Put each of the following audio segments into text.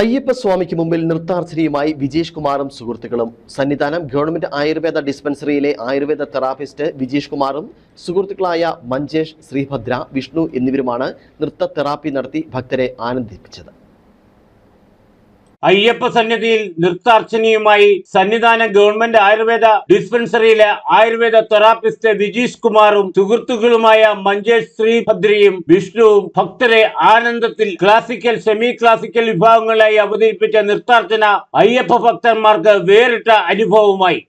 അയ്യപ്പസ്വാമിക്ക് മുമ്പിൽ നൃത്താർച്ചനയുമായി വിജേഷ് കുമാറും സുഹൃത്തുക്കളും. സന്നിധാനം ഗവൺമെന്റ് ആയുർവേദ ഡിസ്പെൻസറിയിലെ ആയുർവേദ തെറാപ്പിസ്റ്റ് വിജേഷ് കുമാറും സുഹൃത്തുക്കളായ മഞ്ചേഷ് ശ്രീഭദ്ര വിഷ്ണു എന്നിവരുമാണ് നൃത്ത തെറാപ്പി നടത്തി ഭക്തരെ ആനന്ദിപ്പിച്ചത്. അയ്യപ്പ സന്നിധിയിൽ നൃത്താർച്ചനയുമായി സന്നിധാന ഗവൺമെന്റ് ആയുർവേദ ഡിസ്പെൻസറിയിലെ ആയുർവേദ തെറാപ്പിസ്റ്റ് വിജീഷ് കുമാറും സുഹൃത്തുക്കളുമായ മഞ്ചേഷ് ശ്രീഭദ്രയും വിഷ്ണുവും ഭക്തരെ ആനന്ദത്തിൽ ക്ലാസിക്കൽ സെമി ക്ലാസിക്കൽ വിഭാഗങ്ങളായി അവതരിപ്പിച്ച നൃത്താർച്ചന അയ്യപ്പ ഭക്തന്മാർക്ക് വേറിട്ട അനുഭവമായി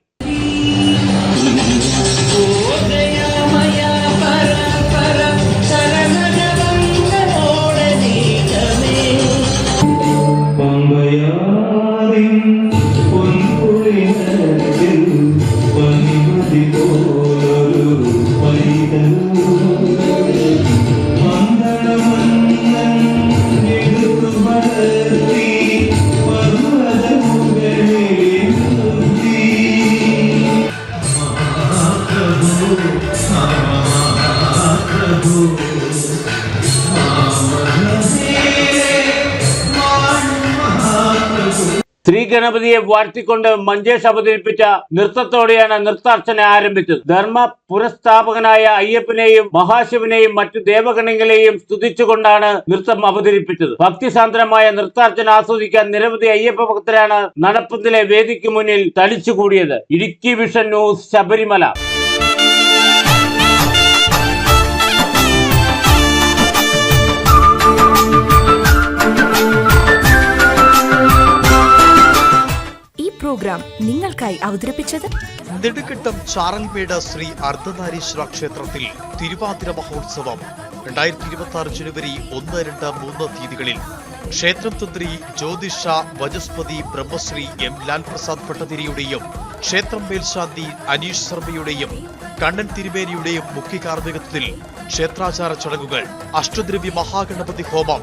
ശ്രീ ഗണപതിയെ വാഴ്ത്തിക്കൊണ്ട് മഞ്ചേഷ് അവതരിപ്പിച്ച നൃത്തത്തോടെയാണ് നൃത്താർച്ചന ആരംഭിച്ചത്. ധർമ്മ പുനഃസ്ഥാപകനായ അയ്യപ്പനെയും മഹാശിവനെയും മറ്റു ദേവഗണങ്ങളെയും സ്തുതിച്ചുകൊണ്ടാണ് നൃത്തം അവതരിപ്പിച്ചത്. ഭക്തിസാന്ദ്രമായ നൃത്താർച്ചന ആസ്വദിക്കാൻ നിരവധി അയ്യപ്പ ഭക്തരാണ് നടപ്പത്തിലെ വേദിക്ക് മുന്നിൽ തടിച്ചുകൂടിയത്. Idukki vision news Sabarimala. Programme നിങ്ങൾക്കായി അവതരിപ്പിച്ചത് നെടുക്കെട്ടം ചാറൽമേട് ശ്രീ അർദ്ധനാരീശ്വര ക്ഷേത്രത്തിൽ തിരുവാതിര മഹോത്സവം. രണ്ടായിരത്തി ഇരുപത്തി ആറ് ജനുവരി ഒന്ന് രണ്ട് മൂന്ന് തീയതികളിൽ ക്ഷേത്രം തന്ത്രി ജ്യോതിഷ വജസ്പതി ബ്രഹ്മശ്രീ എം. ലാൽ പ്രസാദ് ഭട്ടതിരിയുടെയും ക്ഷേത്രം മേൽശാന്തി അനീഷ് ശർമ്മയുടെയും കണ്ണൻ തിരുമേനിയുടെയും മുഖ്യ കാർമ്മികത്വത്തിൽ ക്ഷേത്രാചാര ചടങ്ങുകൾ അഷ്ടദ്രവ്യ മഹാഗണപതി ഹോമം